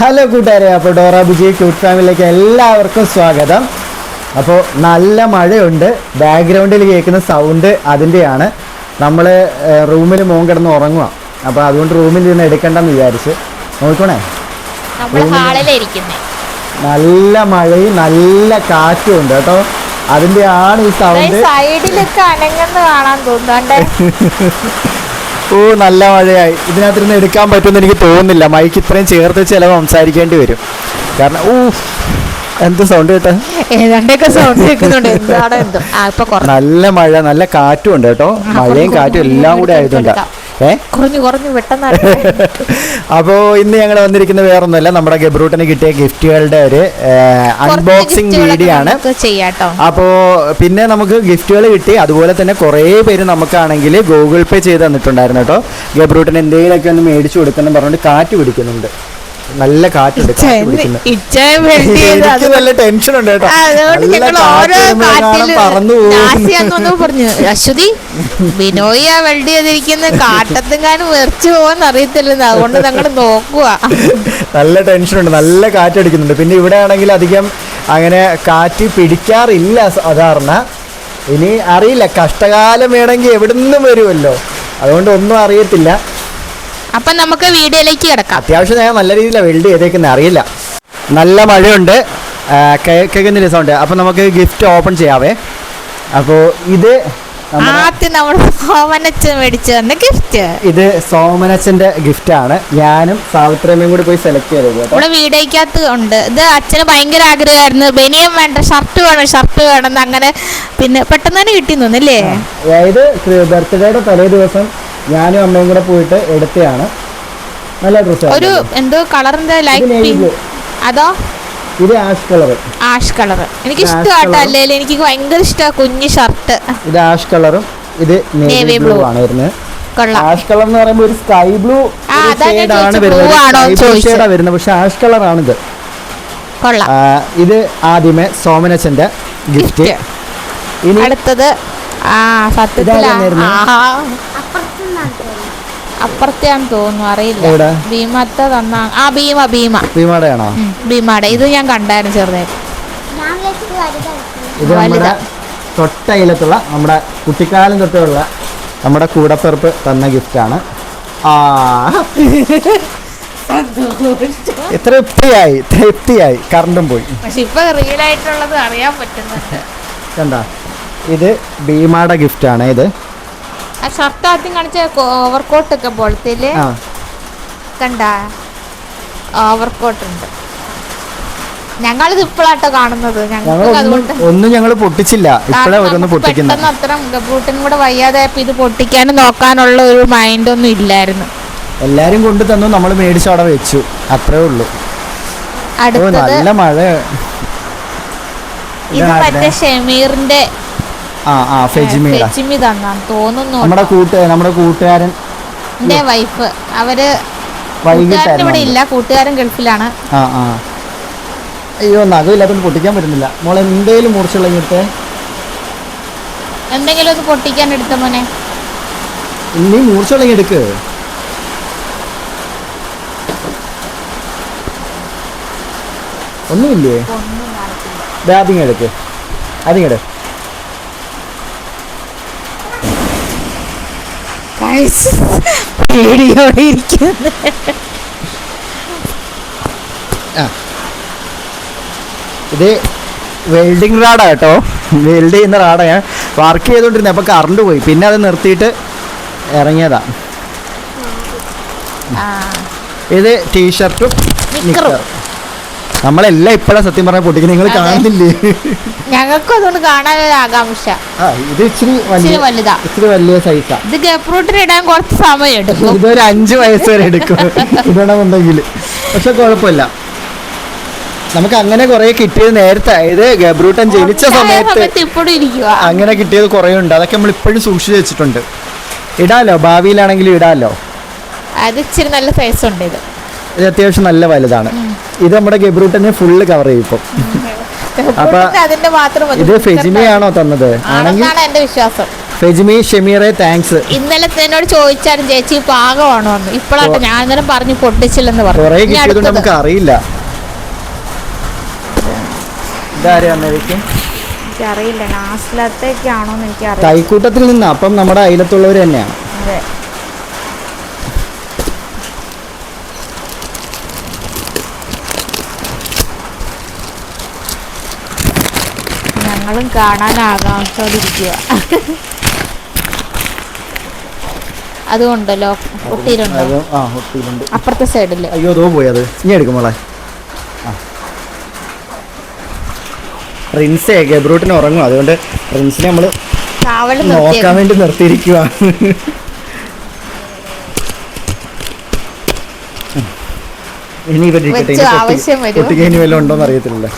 Hello കൂട്ടുകാരെ അപ്പോൾ Dora Biji cute ഫാമിലിയിലേക്ക് എല്ലാവർക്കും സ്വാഗതം. അപ്പോൾ നല്ല മഴയുണ്ട്. ബാക്ക്ഗ്രൗണ്ടിൽ കേൾക്കുന്ന സൗണ്ട് അതിന്റെയാണ്. നമ്മൾ റൂമിൽ മോൻ കിടന്ന് ഉറങ്ങുക അപ്പോൾ അതുകൊണ്ട് റൂമിൽ നിന്ന് എടുക്കണ്ടെന്ന് വിചാരിച്ച്. നോക്കണേ നല്ല മഴയും നല്ല കാറ്റും ഉണ്ട് കേട്ടോ. അതിന്റെയാണ് ഈ സൗണ്ട്. സൈഡിലൊക്കെ അനങ്ങുന്ന കാണാൻ തോന്നുന്നുണ്ട് ഓ നല്ല മഴയായി. ഇതിനകത്തിരുന്ന് എടുക്കാൻ പറ്റുമെന്ന് എനിക്ക് തോന്നുന്നില്ല. മൈക്ക് ഇത്രയും ചേർത്ത് ചിലവ് സംസാരിക്കേണ്ടി വരും. കാരണം ഓ എന്ത് സൗണ്ട് കേട്ടോ? ഏതാണ്ടൊക്കെ സൗണ്ട് കേൾക്കുന്നുണ്ട്. എന്താണ് എന്തോ? ഇപ്പൊ കുറഞ്ഞു നല്ല മഴ നല്ല കാറ്റും ഉണ്ട് കേട്ടോ. മഴയും കാറ്റും എല്ലാം കൂടെ ആയതുകൊണ്ട്. ഏ കുറഞ്ഞു കുറഞ്ഞു അപ്പോൾ ഇന്ന് ഞങ്ങൾ വന്നിരിക്കുന്നത് വേറൊന്നുമല്ല. നമ്മുടെ ഗബ്രൂട്ടിന് കിട്ടിയ ഗിഫ്റ്റുകളുടെ ഒരു അൺബോക്സിംഗ് വീഡിയോ ആണ് അപ്പോൾ പിന്നെ നമുക്ക് ഗിഫ്റ്റുകൾ കിട്ടി. അതുപോലെ തന്നെ കുറേ പേര് നമുക്കാണെങ്കിൽ ഗൂഗിൾ പേ ചെയ്ത് തന്നിട്ടുണ്ടായിരുന്നു കേട്ടോ ഗബ്രൂട്ടിന് എന്തെങ്കിലുമൊക്കെ ഒന്ന് മേടിച്ചു കൊടുക്കണം പറഞ്ഞുകൊണ്ട് കാറ്റ് പിടിക്കുന്നുണ്ട്. നല്ല കാറ്റുണ്ട് എനിക്ക് നല്ല ടെൻഷൻ ഉണ്ട് കേട്ടോ. പറന്നു പറഞ്ഞു അശ്വതി ബിനോയിയാ വെൽഡ് ചെയ്തിരിക്കുന്ന കാട്ടത്തെങ്ങാനും വെറിച്ചു പോവാൻ അറിയത്തില്ലെന്ന്. അതുകൊണ്ട് ഞങ്ങൾ നോക്കുക നല്ല ടെൻഷനുണ്ട് നല്ല കാറ്റടിക്കുന്നുണ്ട് പിന്നെ ഇവിടെ ആണെങ്കിൽ അധികം അങ്ങനെ കാറ്റ് പിടിക്കാറില്ല സാധാരണ. ഇനി അറിയില്ല കഷ്ടകാലം വേണമെങ്കിൽ എവിടെ നിന്നും വരുമല്ലോ. അതുകൊണ്ട് ഒന്നും അറിയത്തില്ല. അപ്പൊ നമുക്ക് വീഡിയോയിലേക്ക് കിടക്കാം. അത്യാവശ്യം ഞാൻ നല്ല രീതിയിലാണ് വെൽഡ് ചെയ്തേക്കുന്നത് അറിയില്ല. നല്ല മഴയുണ്ട്. കേൾക്കുന്ന രസമുണ്ട് അപ്പൊ നമുക്ക് ഗിഫ്റ്റ് ഓപ്പൺ ചെയ്യാവേ. അപ്പോൾ ഇത് ആദ്യം നമ്മൾ സോമനച്ചൻ മേടിച്ചു തന്ന ഗിഫ്റ്റ് ഇത് സോമനച്ചന്റെ ഗിഫ്റ്റാണ് ഞാനും സാവിത്രമ്മയും കൂടി പോയി സെലക്ട് ചെയ്തത് നമ്മുടെ വീഡിയോക്കകത്ത് ഉണ്ട്. ഇത് അച്ഛന് ഭയങ്കര ആഗ്രഹമായിരുന്നു. ബനിയം വേണ്ട ഷർട്ട് വേണം ഷർട്ട് വേണം അങ്ങനെ പിന്നെ പെട്ടെന്ന് തന്നെ കിട്ടി തോന്നല്ലേ അതായത് ബർത്ത്ഡേയുടെ തലേ ദിവസം ഞാനും അമ്മയും കൂടെ പോയിട്ട് എടുത്തതാണ് നല്ല ഡ്രസ്സ് ഒരു എന്തോ കളറിന്റെ ലൈറ്റ്. അതോ? ഇത് ആഷ് കളർ ആഷ് കളർ എനിക്ക് Ash ഇഷ്ടമാട്ടോ colour. എനിക്ക് ഭയങ്കര ഇഷ്ടമാണ് കുഞ്ഞു ഷർട്ട് ഇത് ആഷ് കളറും ഇത് നേവി ബ്ലൂ ആണ് വരുന്നത്. കൊള്ളാം. ആഷ് കളർ എന്ന് പറയുമ്പോൾ ഒരു സ്കൈ ബ്ലൂ ആണ് വരുന്നത്. വരുന്നത്. പക്ഷെ ആഷ് കളർ കൊള്ളാം. ആ, ഇത് ആദ്യമേ സോമനച്ചന്റെ ഗിഫ്റ്റ് ഇനി അടുത്തത് ആ സത്യത്തിലാ. ഇതാരാ നേരുന്നെ? ആഹാ. അപ്പുറത്തെയാന്ന് തോന്നുന്നു. അറിയില്ല. ഭീമത്തെ തന്ന ആ ഭീമ ഭീമ. ഭീമയുടെയാണോ? ഭീമയുടെ. ഇത് ഞാൻ കണ്ടായിരുന്നു ചെറുതായിട്ട്. ഇത് നമ്മുടെ. തൊട്ടയിലത്തുള്ള നമ്മുടെ കുട്ടിക്കാലം തൊട്ടുള്ള നമ്മുടെ കൂടപ്പിറപ്പ് തന്ന ഗിഫ്റ്റാണ്. ആ. തൃപ്തിയായി തൃപ്തിയായി കറണ്ടും പോയി. പക്ഷെ ഇപ്പൊ റിയൽ ആയിട്ടുള്ളത് അറിയാൻ പറ്റുന്നുണ്ട് കണ്ട? ഇത് ഭീമാടെ ഗിഫ്റ്റാണ് ഇത്. ആ ഷർട്ട് ആദ്യം കാണിച്ച ഓവർകോട്ട് ഒക്കെ പോലത്തെ ആ. കണ്ട? ഓവർകോട്ട് ഉണ്ട്. ഞങ്ങളിത് ഇപ്പോഴാട്ടോ കാണുന്നത്. ഞങ്ങൾ ഞങ്ങൾക്ക് ഒന്നും അതുകൊണ്ട് ഒന്നും ഞങ്ങൾ പൊട്ടിച്ചില്ല. ഇപ്പോഴേ ഓരോന്ന് പൊട്ടിക്കുന്നത്. പെട്ടെന്ന് അത്ര ഗബ്രൂട്ടിനും കൂടെ വയ്യാതെ ഇത് പൊട്ടിക്കാനും നോക്കാനുള്ള ഒരു മൈൻഡ് ഒന്നും ഇല്ലായിരുന്നു. എല്ലാരും കൊണ്ട് തന്നു. നമ്മൾ മേടിച്ച് അവിടെ വെച്ചു. അത്രേ ഉള്ളൂ. നല്ല മഴ. ഇത്? മറ്റേ ഷെമീറിന്റെ ആ ആ ഫെജിമീട. ഫെജിമി തന്നാന്ന് തോന്നുന്നു നമ്മുടെ കൂട്ട് നമ്മുടെ കൂട്ടുകാരൻ എന്റെ വൈഫ്. അവർ കൂട്ടുകാരൻ ഇവിടെ ഇല്ല കൂട്ടുകാരൻ ഗൾഫിലാണ്. ആ ആ. അയ്യോ നഖമില്ലാത്തോണ്ട് പൊട്ടിക്കാൻ പറ്റുന്നില്ല. മോളെ എന്തേലും മുറിച്ചുള്ള ഇങ്ങനത്തെ? എന്തെങ്കിലും ഒന്ന് പൊട്ടിക്കാൻ എടുത്ത മോനെ. നീ മൂർച്ചുള്ള എടുക്ക്. ഒന്നുമില്ലേ? എടുക്ക്. അതിങ്ങ് അതിങ്ങട് പേടിയോടെ ഇരിക്കുന്നു. ഇത് വെൽഡിങ് റാഡാ കേട്ടോ. വെൽഡ് ചെയ്യുന്ന റാഡാ ഞാൻ വർക്ക് ചെയ്തുകൊണ്ടിരുന്നത് അപ്പോൾ കറണ്ട് പോയി. പിന്നെ അത് നിർത്തിയിട്ട് ഇറങ്ങിയതാ. ഇത് ടീഷർട്ടും നിക്കറും. നമ്മളെല്ലാം ഇപ്പോഴാണ് സത്യം പറഞ്ഞ പൊട്ടിക്കുന്നത്. നിങ്ങൾ. കാണുന്നില്ലേ? ഞങ്ങൾക്കും അതുകൊണ്ട് കാണാൻ ആകാംക്ഷ. ആ ഇത് ഇച്ചിരി ഇച്ചിരി വലുതാ. ഇച്ചിരി വലിയ സൈസാ ഇത് ഗപ്രൂട്ടിന് ഇടാൻ കുറച്ച് സമയം എടുക്കും. ഇതൊരു അഞ്ച് വയസ്സ് വരെ എടുക്കും. ഇടണമെന്നുണ്ടെങ്കിൽ പക്ഷെ കുഴപ്പമില്ല. നമുക്ക് അങ്ങനെ കുറെ കിട്ടിയത് നേരത്തെ. ഇത് ഗബ്രൂട്ടൻ ജനിച്ച സമയത്ത് ഇപ്പോഴും ഇരിക്കുക അങ്ങനെ കിട്ടിയത് കുറേ ഉണ്ട്. അതൊക്കെ നമ്മൾ ഇപ്പോഴും സൂക്ഷിച്ചു വെച്ചിട്ടുണ്ട്. ഇടാലോ? ഭാവിയിലാണെങ്കിലും ഇടാലോ? അത് ഇച്ചിരി നല്ല സൈസ് ഉണ്ട് ഇത്. ഇത് അത്യാവശ്യം നല്ല വലുതാണ്. ഇത് നമ്മുടെ ഗബ്രൂട്ടനെ ഫുള്ള് കവർ ചെയ്യും ഇപ്പം. അപ്പൊ. ഇത് ഫെജിമിയാണോ തന്നത്? ആണെങ്കിൽ എന്റെ വിശ്വാസം. ഫെജിമി ഷെമീറെ താങ്ക്സ്. ഇന്നലെ എന്നോട് ചോദിച്ചാലും ചേച്ചി പാകമാണോ എന്ന് ഇപ്പോഴാട്ടെ ഞാൻ ഇന്നലെ പറഞ്ഞു പൊട്ടിച്ചില്ലെന്ന് പറഞ്ഞു. നമുക്ക് അറിയില്ല. അറിയില്ല അന്നേരക്കും എനിക്ക് തൈക്കൂട്ടത്തിൽ നിന്ന് അപ്പം നമ്മുടെ അയലത്തുള്ളവർ തന്നെയാണ് അതെ ഞങ്ങളും കാണാൻ ആകാംക്ഷോടിരിക്കുക അതുകൊണ്ടല്ലോ ഒട്ടിയിലുണ്ടോ ആ ഒട്ടിയിലുണ്ട് അപ്പുറത്തെ സൈഡിൽ. അയ്യോ അതോ പോയി അത്. ഇനി എടുക്കും മോളെ. പ്രിൻസേ ഗബ്രൂട്ടിന് ഉറങ്ങും. അതുകൊണ്ട് പ്രിൻസിനെ നമ്മൾ നോക്കാൻ വേണ്ടി നിർത്തിയിരിക്കുക ഇനി ഇവർ വെച്ച് ആവശ്യം വല്ലതും ഉണ്ടോന്ന് അറിയത്തില്ല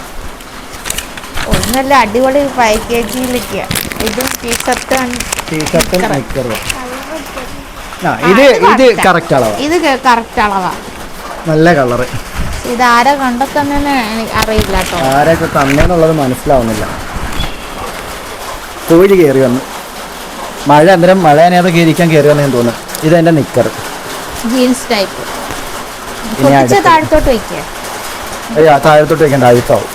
നല്ല അടിപൊളി പാക്കേജിലൊക്കെയാ ഇതും ടീഷർട്ട് ടീഷർട്ടും നിക്കറും. ആ ഇത് ഇത് ഇത്. കറക്റ്റ് അളവാ. ഇത് കറക്റ്റ് അളവാ. നല്ല കളറ്. ഇത് ആരാ കണ്ടെത്തന്നെ അറിയില്ല കേട്ടോ. ആരൊക്കെ തന്നെന്നുള്ളത് മനസ്സിലാവുന്നില്ല. കോഴി കയറി വന്നു. മഴ അന്നേരം മഴ അതിനകത്ത് ഇരിക്കാൻ കയറി വന്നേന്ന് തോന്നുന്നു. ഇതെന്റെ നിക്കർ ജീൻസ് ടൈപ്പ്. താഴത്തോട്ട് അയ്യോ താഴത്തോട്ട് വെക്കേണ്ട അഴുക്കാവും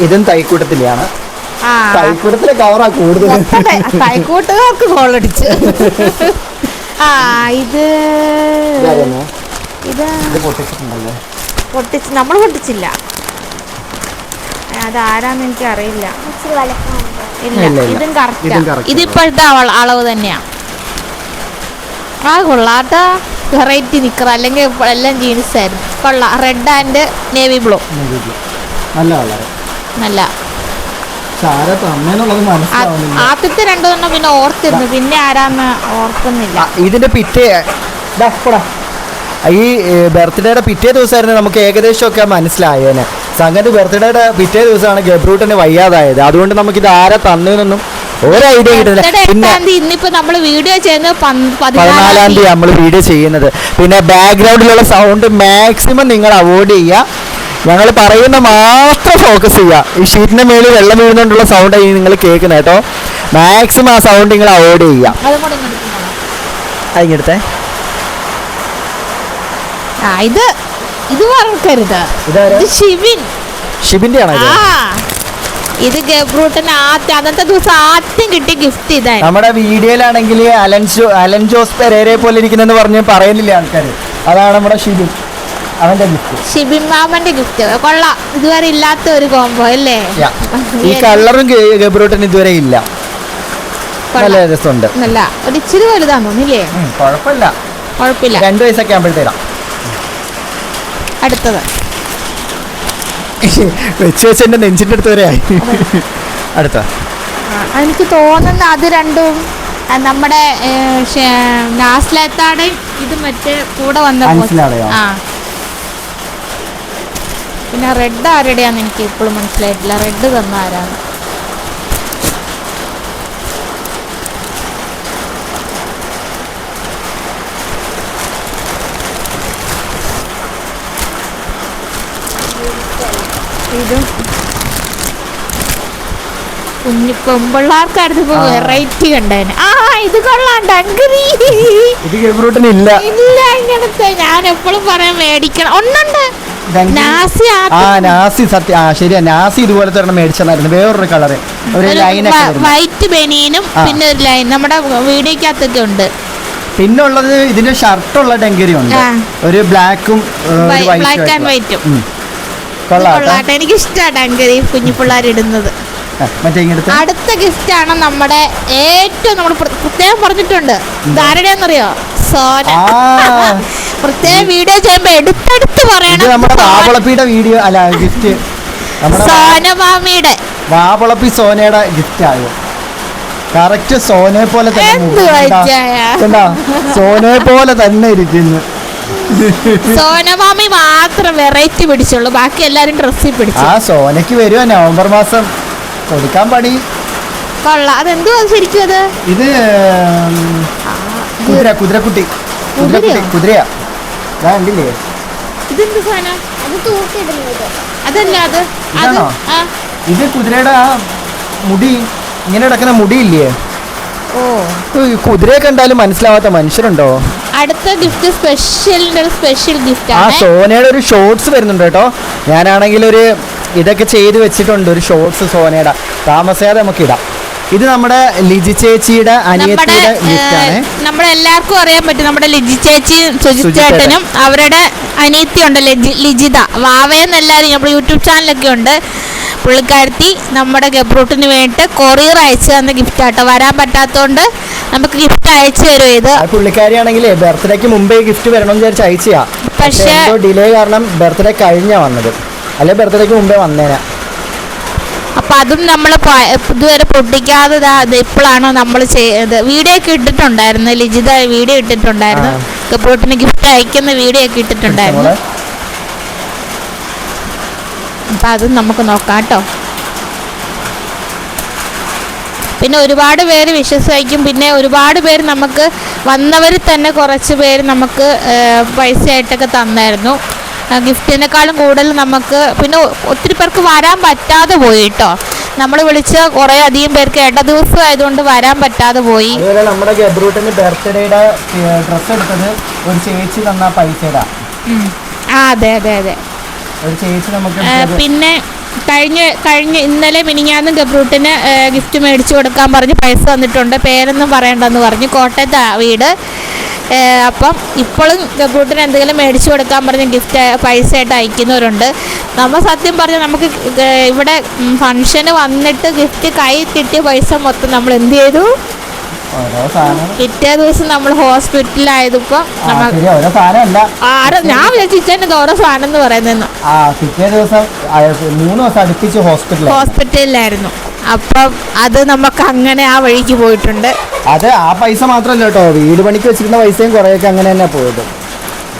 ഇതും തൈക്കൂട്ടത്തിലെയാണ്. ആ തൈക്കൂട്ടത്തിലെ കവറാ കൂടുതൽ. കൈക്കൂട്ടുകാർക്ക് ഗോളടിച്ച് ആ ഇത് ഇതാരെന്നെ? ഇത് ഇത് പൊട്ടിച്ചിട്ടുണ്ടല്ലേ? പൊട്ടിച്ച് നമ്മൾ പൊട്ടിച്ചില്ല. അത് ആരാന്ന് എനിക്ക് അറിയില്ല. ഇച്ചിരി വലക്കാനുണ്ട് ഇല്ല ഇല്ല, ഇല്ല. ഇതും കറക്റ്റ് ഇതും correct ഇത് ഇപ്പോഴത്തെ അവൾ- അളവ് തന്നെയാ. ആ കൊള്ളാട്ട. വെറൈറ്റി നിക്കർ അല്ലെങ്കിൽ എല്ലാം ജീൻസ് ആയിരുന്നു. കൊള്ളാം. റെഡ് ആൻഡ് നേവി ബ്ലൂ നല്ല കളറ്. നല്ല. ആദ്യത്തെ രണ്ടെണ്ണം പിന്നെ ഓർത്തിരുന്നു. പിന്നെ ആരാന്ന് ഓർക്കുന്നില്ല. ഇതിന്റെ പിറ്റേ. ഈ ബർത്ത്ഡേയുടെ പിറ്റേ ദിവസമായിരുന്നു നമുക്ക് ഏകദേശം ഒക്കെ മനസ്സിലായേനെ. സംഗതി ബർത്ത്ഡേയുടെ പിറ്റേ ദിവസമാണ് ഗബ്രൂട്ടിന് വയ്യാതായത്. അതുകൊണ്ട് നമുക്ക് ഇത് ആരാ തന്നതെന്നൊന്നും ഒരു ഐഡിയ കിട്ടുന്നില്ല. പിന്നെ ഇന്നിപ്പോ നമ്മൾ വീഡിയോ ചെയ്യുന്നത് പതിനാലാം തീയതി നമ്മൾ വീഡിയോ ചെയ്യുന്നത്. പിന്നെ ബാക്ക്ഗ്രൗണ്ടിലുള്ള സൗണ്ട് മാക്സിമം നിങ്ങൾ അവോയ്ഡ് ചെയ്യുക. ഞങ്ങൾ പറയുന്ന മാത്രം ഫോക്കസ് ചെയ്യുക. ഈ ഷീറ്റിന്റെ മേളിൽ വെള്ളം വീഴുന്നോണ്ടുള്ള സൗണ്ട് ഇനി നിങ്ങൾ കേൾക്കുന്നത് കേട്ടോ. മാക്സിമം ആ സൗണ്ട് നിങ്ങൾ അവോയ്ഡ് ചെയ്യുക. അതിങ്ങടുത്തെ ഇത് ഇത് മറക്കരുത്? ഇത് ഷിബിന്റെ ആണോ ഇത്? ഇത് ഗബ്രൂട്ടിന് ആദ്യം അന്നത്തെ ദിവസം ആദ്യം കിട്ടിയ ഗിഫ്റ്റ് ഇതായിരുന്നു നമ്മുടെ വീഡിയോയിലാണെങ്കിൽ അലൻ ജോ അലൻ ജോസ് പെരേരെ പോലെ ഇരിക്കുന്നെന്ന് പറഞ്ഞ് പറയുന്നില്ല ആൾക്കാർ അതാണ് നമ്മുടെ ഷിബിൻ. അവന്റെ ഗിഫ്റ്റ് ഷിബിൻ മാമന്റെ ഗിഫ്റ്റ് കൊള്ളാം. ഇതുവരെ ഇല്ലാത്ത ഒരു കോംബോ അല്ലേ? ഈ കളറും ഗബ്രോട്ടൻ ഇതുവരെ ഇല്ല. നല്ല. രസമുണ്ട്. നല്ല. ഒരു ഇച്ചിരി വലുതാന്ന് തോന്നില്ലേ കുഴപ്പമില്ല. കുഴപ്പമില്ല രണ്ടു വയസ്സൊക്കെ ആകുമ്പോഴത്തേരാം അടുത്തത്. വെച്ച് വെച്ച് എന്റെ നെഞ്ചിന്റെ അടുത്ത് വരെ ആയി. അടുത്ത. എനിക്ക് തോന്നുന്ന അത് രണ്ടും നമ്മുടെ നാസ്ലേത്താടെയും ഇത് മറ്റേ കൂടെ വന്ന ആ. പിന്നെ റെഡ് ആരുടെയാന്ന് എനിക്ക് ഇപ്പോഴും മനസ്സിലായിട്ടില്ല. റെഡ് തന്ന ആരാണ്? ഇതും കുഞ്ഞു പെമ്പിള്ളാർക്കായിരുന്നു ഇപ്പൊ വെറൈറ്റി കണ്ടേനെ ആ ഇത് കൊള്ളാം ഗബ്രൂട്ടിന് ഇല്ല ഇങ്ങനത്തെ ഞാൻ എപ്പോഴും പറയാൻ മേടിക്കണം. ഒന്നുണ്ട്. ആ നാസി സത്യം. ആ ശരിയാ. നാസി ഇതുപോലത്തെ ഒരെണ്ണം മേടിച്ചതായിരുന്നു വേറൊരു കളറ്. ഒരു ലൈൻ. വൈറ്റ് ബെനീനും പിന്നെ ഒരു ലൈൻ. നമ്മുടെ വീഡിയോക്കകത്തൊക്കെ ഉണ്ട്. പിന്നെ ഉള്ളത് ഇതിന്റെ ഷർട്ടുള്ള ഡെങ്കരി ഉണ്ട്. ഒരു ബ്ലാക്കും ബ്ലാക്ക് ആൻഡ് വൈറ്റും കൊള്ളാം കൊള്ളാട്ടെ എനിക്ക് ഇഷ്ടമാണ് ഡെങ്കരി കുഞ്ഞു പിള്ളേർ ഇടുന്നത്. അടുത്ത ഗിഫ്റ്റ് ആണ് നമ്മുടെ ഏറ്റവും നമ്മൾ പ്രത്യേകം പറഞ്ഞിട്ടുണ്ട്. ഇതാരുടെയാന്നറിയോ സോന. പ്രത്യേകം വീഡിയോ ചെയ്യുമ്പോ എടുത്തെടുത്ത് പറയണം. നമ്മുടെ സോന- വാവളപ്പിയുടെ വീഡിയോ അല്ല ഗിഫ്റ്റ് സോനമാമിയുടെ വാവളപ്പി സോനയുടെ ഗിഫ്റ്റ് ആയോ? കറക്റ്റ് സോനെ പോലെ തന്നെ? സോനയെ പോലെ തന്നെ ഇരിക്കുന്നു. സോനമാമി മാത്രം വെറൈറ്റി പിടിച്ചുള്ളൂ. ബാക്കി എല്ലാരും ഡ്രസ്സിൽ പിടിച്ചു. ആ സോനയ്ക്ക് വരുവാ. നവംബർ മാസം. കൊടുക്കാൻ പണി. കൊള്ളാം. അതെന്തുവാ ശരിക്കും അത്? ഇത് കുതിര കുതിരക്കുട്ടി. കുതിരക്കുട്ടി കുതിരയോ? കുതിരയാ ഞാൻ കണ്ടില്ലേ ഇതെന്ത് സാധനം? അത് തൂക്കിയിടുന്നത്. അതല്ല അത് അത് ഇതാണോ? ആ. ഇത് കുതിരയുടെ ആ മുടി ഇങ്ങനെ കിടക്കുന്ന മുടിയില്ലേ? ഓ. ഈ കുതിരയെ കണ്ടാലും മനസ്സിലാവാത്ത മനുഷ്യരുണ്ടോ? അടുത്ത ഗിഫ്റ്റ് സ്പെഷ്യലിന്റെ സ്പെഷ്യൽ ഗിഫ്റ്റ് ആ ആണ് സോനയുടെ ഒരു ഷോർട്സ് വരുന്നുണ്ട് കേട്ടോ. ഞാനാണെങ്കിൽ ഒരു ഇതൊക്കെ ചെയ്ത് വെച്ചിട്ടുണ്ട് ഒരു ഷോർട്സ് സോനയുടെ. താമസിയാതെ നമുക്ക് ഇടാം. ഇത് നമ്മുടെ ലിജി ചേച്ചിയുടെ അനിയത്തിയുടെ ഗിഫ്റ്റാണ് നമ്മുടെ എല്ലാവർക്കും അറിയാൻ പറ്റും. നമ്മുടെ ലിജി ചേച്ചി ചേട്ടനും അവരുടെ അനിയത്തി ഉണ്ട് ലജി- ലിജിത. വാവയെന്നെല്ലാവരും നമ്മുടെ യൂട്യൂബ് ചാനലൊക്കെ ഉണ്ട്. പുള്ളിക്കാരത്തി നമ്മുടെ ഗബ്രൂട്ടിന് വേണ്ടിയിട്ട് കൊറിയർ അയച്ചു തന്ന ഗിഫ്റ്റ് ആട്ടോ. വരാൻ പറ്റാത്തതുകൊണ്ട് നമുക്ക് ഗിഫ്റ്റ് അയച്ചു തരും ഇത്? പുള്ളിക്കാരിയാണെങ്കിൽ ബർത്ത്ഡേക്ക് മുമ്പേ ഗിഫ്റ്റ് വരണം വിചാരിച്ച് അയച്ചാ പക്ഷേ- ഡിലേ കാരണം ബർത്ത്ഡേ കഴിഞ്ഞാ വന്നത്. അല്ലെ ബർത്ത്ഡേക്ക് മുമ്പേ വന്നേനെ. അപ്പൊ അതും നമ്മൾ ഇതുവരെ പൊട്ടിക്കാതെ ഇപ്പോഴാണ് നമ്മൾ ചെയ്ത് വീഡിയോ ഒക്കെ ഇട്ടിട്ടുണ്ടായിരുന്നു. ലിജിത വീഡിയോ ഇട്ടിട്ടുണ്ടായിരുന്നു. കപ്പോട്ടിന് ഗിഫ്റ്റ് അയക്കുന്ന വീഡിയോ ഒക്കെ ഇട്ടിട്ടുണ്ടായിരുന്നു. അപ്പം അതും നമുക്ക് നോക്കാം കേട്ടോ. പിന്നെ ഒരുപാട് പേര് വിശ്വസിക്കും. പിന്നെ ഒരുപാട് പേര് നമുക്ക് വന്നവർ തന്നെ കുറച്ച് പേര് നമുക്ക് ആ, പൈസ ആയിട്ടൊക്കെ തന്നായിരുന്നു. ഗിഫ്റ്റിനേക്കാളും കൂടുതൽ നമുക്ക് പിന്നെ ഒത്തിരി പേർക്ക് വരാൻ പറ്റാതെ പോയി കേട്ടോ. നമ്മൾ വിളിച്ച കുറെ അധികം പേർക്ക് ഇട ദിവസം ആയതുകൊണ്ട് വരാൻ പറ്റാതെ പോയി. അതുപോലെ നമ്മുടെ ഗബ്രൂട്ടിന്റെ ബർത്ത്ഡേയുടെ ഡ്രസ്സ് എടുത്തത് ഒരു ചേച്ചി തന്ന പൈസയുടെ. ആ അതെ അതെ അതെ. ഒരു ചേച്ചി നമുക്ക് പിന്നെ കഴിഞ്ഞ കഴിഞ്ഞ ഇന്നലെ മിനിഞ്ഞാന്നും ഗബ്രൂട്ടിന് ഗിഫ്റ്റ് മേടിച്ചു കൊടുക്കാൻ പറഞ്ഞ് പൈസ തന്നിട്ടുണ്ട്. പേരൊന്നും പറയണ്ടെന്ന് പറഞ്ഞു. കോട്ടയത്ത് വീട്. അപ്പം ഇപ്പോഴും ഗബ്രൂട്ടിന് എന്തെങ്കിലും മേടിച്ചു കൊടുക്കാൻ പറഞ്ഞ് ഗിഫ്റ്റ് പൈസ ആയിട്ട് അയക്കുന്നവരുണ്ട്. നമ്മൾ സത്യം പറഞ്ഞാൽ നമുക്ക് ഇവിടെ ഫംഗ്ഷന് വന്നിട്ട് ഗിഫ്റ്റ് കൈ കിട്ടിയ പൈസ മൊത്തം നമ്മൾ എന്ത് ചെയ്തു? പിറ്റേ ദിവസം നമ്മൾ ഹോസ്പിറ്റലായതിപ്പം ഞാൻ വിചാരിച്ചു ഇച്ചേന്റെ ഓരോ സാധനം എന്ന് പറയുന്നതെന്ന്. ആ പിറ്റേ ദിവസം മൂന്ന് ദിവസം അടുപ്പിച്ച് ഹോസ്പിറ്റലിലായിരുന്നു. അപ്പം അത് നമുക്ക് അങ്ങനെ ആ വഴിക്ക് പോയിട്ടുണ്ട്. അത് ആ പൈസ മാത്രമല്ല കേട്ടോ. വീട് പണിക്ക് വെച്ചിരുന്ന പൈസയും കുറേയൊക്കെ അങ്ങനെ തന്നെ പോയത്.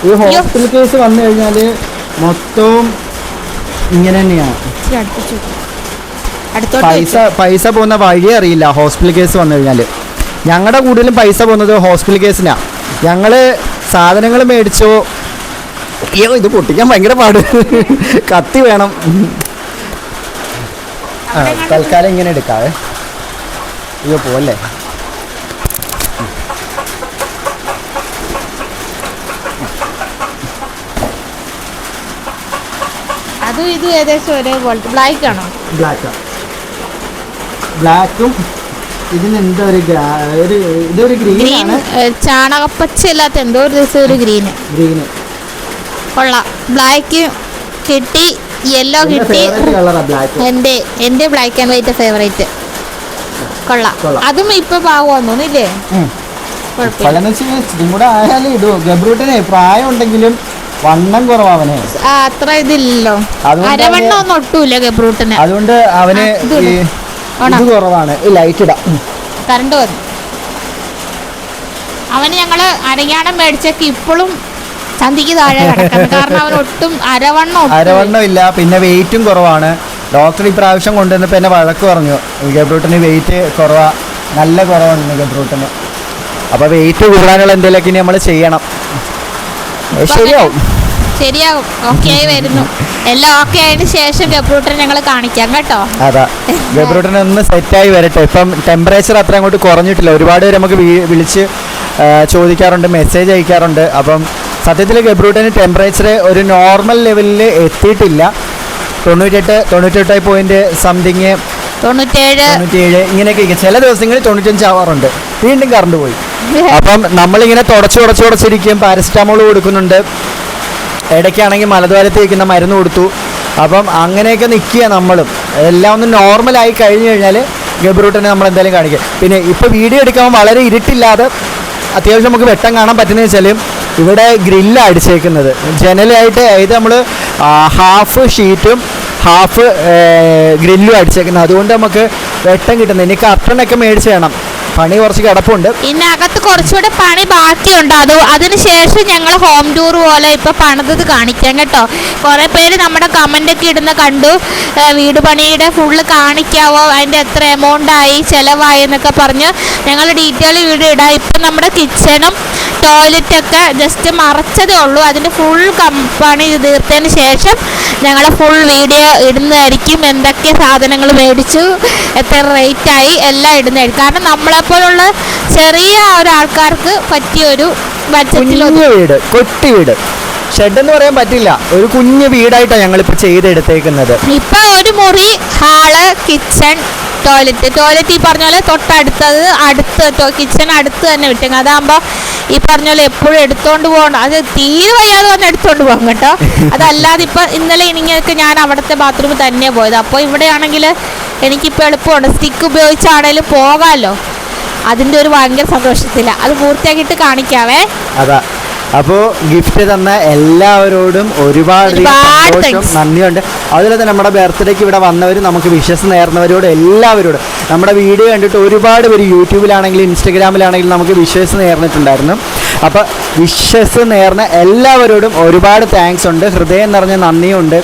ഈ ഹോസ്പിറ്റൽ കേസ് വന്നു കഴിഞ്ഞാൽ മൊത്തവും ഇങ്ങനെ തന്നെയാണ് പൈസ പൈസ പോകുന്ന വഴി അറിയില്ല. ഹോസ്പിറ്റൽ കേസ് വന്നു കഴിഞ്ഞാൽ ഞങ്ങളുടെ കൂടുതലും പൈസ പോകുന്നത് ഹോസ്പിറ്റൽ കേസിനാണ് ഞങ്ങൾ സാധനങ്ങൾ മേടിച്ചോ. അയ്യോ ഇത് പൊട്ടിക്കാൻ ഭയങ്കര പാട്. കത്തി വേണം. ആ തൽക്കാലം ഇങ്ങനെ എടുക്കാവേ. അയ്യോ പോവല്ലേ? അതും ഇതും ഏകദേശം ഒരേ ബ്ലാക്ക് ആണോ? ബ്ലാക്ക് ബ്ലാക്കും ഇതിന് എന്താ ഒരു ഒരു ഇതൊരു ഗ്രീൻ ആണ് ചാണകപ്പച്ച ഇല്ലാത്ത എന്തോ ഒരു ദിവസം ഒരു ഗ്രീന്. ഗ്രീന്. കൊള്ളാം. ബ്ലാക്ക് കിട്ടി യെല്ലോ കിട്ടി. എന്റെ എന്റെ ബ്ലാക്ക്. എന്റെ എന്റെ ബ്ലാക്ക് ആൻഡ് വൈറ്റ് ഫേവറേറ്റ് കൊള്ളാം. അതും ഇപ്പൊ പാവമാന്ന് തോന്നില്ലേ പ്രായം ഉണ്ടെങ്കിലും വണ്ണം കുറവാവനെ. അത്ര ഇതില്ലല്ലോ. അരവണ്ണൊന്നും അരവണ്ണം ഒന്നും ഒട്ടൂല ഗബ്രൂട്ടിന്. അതുകൊണ്ട് അവന് ഇത് കുറവാണ്. ലൈറ്റ് ഇടാം. കറണ്ട് വന്നു അവന് ഞങ്ങൾ അരയാണം മേടിച്ചൊക്കെ ഇപ്പോഴും ചന്തിക്ക് താഴെ കാരണം അവൻ ഒട്ടും അരവണ്ണം അരവണ്ണം ഇല്ല. പിന്നെ വെയിറ്റും കുറവാണ്. ഡോക്ടർ പ്രാവശ്യം കൊണ്ടുവന്നപ്പോൾ എന്നെ വഴക്ക് പറഞ്ഞു. ഗബ്രൂട്ടിന് വെയിറ്റ് കുറവാ. നല്ല കുറവാണ് ഗബ്രൂട്ടിന്. അപ്പോൾ വെയിറ്റ് കൂടാനുള്ള എന്തെങ്കിലുമൊക്കെ ഇനി നമ്മൾ ചെയ്യണം. ശരിയാവും. ശരിയാവും ഓക്കെ ആയി വരുന്നു. എല്ലാം ഓക്കെ ആയതിനു ശേഷം ഗബ്രൂട്ടനെ ഞങ്ങൾ കാണിക്കാം കേട്ടോ. അതാ. ഗബ്രൂട്ടിന് ഒന്ന് ആയി വരട്ടെ. ഇപ്പം ടെമ്പറേച്ചർ അത്ര അങ്ങോട്ട് കുറഞ്ഞിട്ടില്ല. ഒരുപാട് പേര് നമുക്ക് വിളിച്ച് ചോദിക്കാറുണ്ട് മെസ്സേജ് അയക്കാറുണ്ട്. അപ്പം സത്യത്തിൽ ഗബ്രൂട്ടിന് ടെമ്പറേച്ചർ ഒരു നോർമൽ ലെവലിൽ എത്തിയിട്ടില്ല. തൊണ്ണൂറ്റെട്ട് തൊണ്ണൂറ്റെട്ട് പോയിന്റ് സംതിങ് തൊണ്ണൂറ്റേഴ് തൊണ്ണൂറ്റേഴ് ഇങ്ങനെയൊക്കെ. ചില ദിവസങ്ങളിൽ തൊണ്ണൂറ്റഞ്ച് ആവാറുണ്ട്. വീണ്ടും കറണ്ട് പോയി. അപ്പം നമ്മളിങ്ങനെ തുടച്ചു തുടച്ചു തുടച്ചിരിക്കും പാരസിറ്റാമോൾ കൊടുക്കുന്നുണ്ട്. ഇടയ്ക്കാണെങ്കിൽ മലദ്വാരത്ത് വയ്ക്കുന്ന മരുന്ന് കൊടുത്തു. അപ്പം അങ്ങനെയൊക്കെ നിൽക്കുക നമ്മളും. എല്ലാം ഒന്ന് നോർമലായി കഴിഞ്ഞു കഴിഞ്ഞാൽ ഗബ്രൂട്ടിനെ നമ്മൾ എന്തായാലും കാണിക്കുക പിന്നെ ഇപ്പോൾ വീഡിയോ എടുക്കാൻ വളരെ ഇരുട്ടില്ലാതെ അത്യാവശ്യം നമുക്ക് വെട്ടം കാണാൻ പറ്റുന്നത് വെച്ചാൽ ഇവിടെ ഗ്രില്ല് അടിച്ചേക്കുന്നത്. ജനലായിട്ട് അതായത് നമ്മൾ ഹാഫ് ഷീറ്റും ഹാഫ് ഗ്രില്ലും അടിച്ചേക്കുന്നത്. അതുകൊണ്ട് നമുക്ക് വെട്ടം കിട്ടുന്നത് ഇനി കർട്ടനൊക്കെ മേടിച്ച് വേണം. പണി കുറച്ച് കിടപ്പുണ്ട്. പിന്നെ അകത്ത് കുറച്ചുകൂടെ പണി ബാക്കിയുണ്ട്. അത് അതിനുശേഷം ഞങ്ങൾ ഹോം ടൂർ പോലെ ഇപ്പൊ പണിതത് കാണിക്കാം കേട്ടോ. കുറെ പേര് നമ്മുടെ കമന്റ് ഒക്കെ ഇടുന്ന കണ്ടു. വീട് പണിയുടെ ഫുള്ള് കാണിക്കാവോ? അതിന്റെ എത്ര എമൗണ്ട് ആയി? ചെലവായി എന്നൊക്കെ പറഞ്ഞ് ഞങ്ങൾ ഡീറ്റെയിൽ വീഡിയോ ഇടാം. ഇപ്പൊ നമ്മുടെ കിച്ചണും ടോയ്ലറ്റ് ഒക്കെ ജസ്റ്റ് മറച്ചതേ ഉള്ളൂ. അതിന്റെ ഫുൾ പണി തീർത്തതിന് ശേഷം ഞങ്ങൾ ഫുൾ വീഡിയോ ഇടുന്നതായിരിക്കും. എന്തൊക്കെ സാധനങ്ങൾ മേടിച്ചു എത്ര റേറ്റ് ആയി എല്ലാം ഇടുന്നതായിരിക്കും. കാരണം നമ്മളെപ്പോലുള്ള ചെറിയ ഒരാൾക്കാർക്ക് പറ്റിയ ഒരു ബഡ്ജറ്റിൽ വീട് കൊട്ടി വീട്. ഷെഡ് എന്ന് പറയാൻ പറ്റില്ല. ഒരു കുഞ്ഞു വീടായിട്ടാണ് ഞങ്ങളിപ്പോൾ ചെയ്തെടുത്തേക്കുന്നത്. ഇപ്പൊ ഒരു മുറി ഹാൾ കിച്ചൺ ടോയ്ലറ്റ് ടോയ്ലറ്റ് ഈ പറഞ്ഞ പോലെ തൊട്ടടുത്തത് അടുത്ത് കിച്ചൺ അടുത്ത് തന്നെ വിട്ടേങ്ങ അതാകുമ്പോൾ ഈ പറഞ്ഞ പോലെ എപ്പോഴും എടുത്തോണ്ട് പോകണം അത് തീരെ വയ്യാതെ വന്ന് എടുത്തോണ്ട് പോകും കേട്ടോ. അതല്ലാതെ ഇപ്പൊ ഇന്നലെ ഇനിങ്ങൊക്കെ ഞാൻ അവിടുത്തെ ബാത്റൂമിൽ തന്നെ പോയത്. അപ്പോൾ ഇവിടെയാണെങ്കിൽ എനിക്കിപ്പോൾ എളുപ്പമുണ്ട്. സ്റ്റിക്ക് ഉപയോഗിച്ചാണേലും പോകാമല്ലോ അതിന്റെ ഒരു ഭയങ്കര സന്തോഷത്തില്ല അത് പൂർത്തിയാക്കിയിട്ട് കാണിക്കാവേ. അതാ. അപ്പോൾ ഗിഫ്റ്റ് തന്ന എല്ലാവരോടും ഒരുപാട് സന്തോഷം നന്ദിയുണ്ട്. അതുപോലെ തന്നെ നമ്മുടെ ബർത്ത്ഡേക്ക് ഇവിടെ വന്നവർ നമുക്ക് വിശ്വസം നേർന്നവരോട് എല്ലാവരോടും. നമ്മുടെ വീഡിയോ കണ്ടിട്ട് ഒരുപാട് പേര് യൂട്യൂബിലാണെങ്കിലും ഇൻസ്റ്റഗ്രാമിലാണെങ്കിലും നമുക്ക് വിശ്വസം നേർന്നിട്ടുണ്ടായിരുന്നു. അപ്പോൾ വിശ്വസ് നേർന്ന എല്ലാവരോടും ഒരുപാട് താങ്ക്സ് ഉണ്ട്. ഹൃദയം നിറഞ്ഞ നന്ദിയുണ്ട്.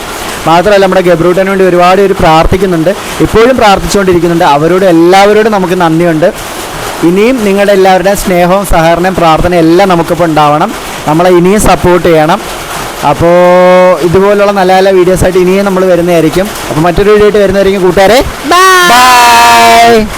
മാത്രമല്ല നമ്മുടെ ഗബ്രൂട്ടന് വേണ്ടി ഒരുപാട് പേര് പ്രാർത്ഥിക്കുന്നുണ്ട്. ഇപ്പോഴും പ്രാർത്ഥിച്ചുകൊണ്ടിരിക്കുന്നുണ്ട്. അവരോട് എല്ലാവരോടും നമുക്ക് നന്ദിയുണ്ട്. ഇനിയും നിങ്ങളുടെ എല്ലാവരുടെയും സ്നേഹവും സഹകരണവും പ്രാർത്ഥനയും എല്ലാം നമുക്കിപ്പോൾ ഉണ്ടാവണം. നമ്മളെ ഇനിയും സപ്പോർട്ട് ചെയ്യണം. അപ്പോൾ ഇതുപോലുള്ള നല്ല നല്ല വീഡിയോസ് ആയിട്ട് ഇനിയും നമ്മൾ വരുന്നതായിരിക്കും. അപ്പോൾ മറ്റൊരു വീഡിയോ ആയിട്ട് വരുന്നതായിരിക്കും കൂട്ടുകാരെ. ബൈ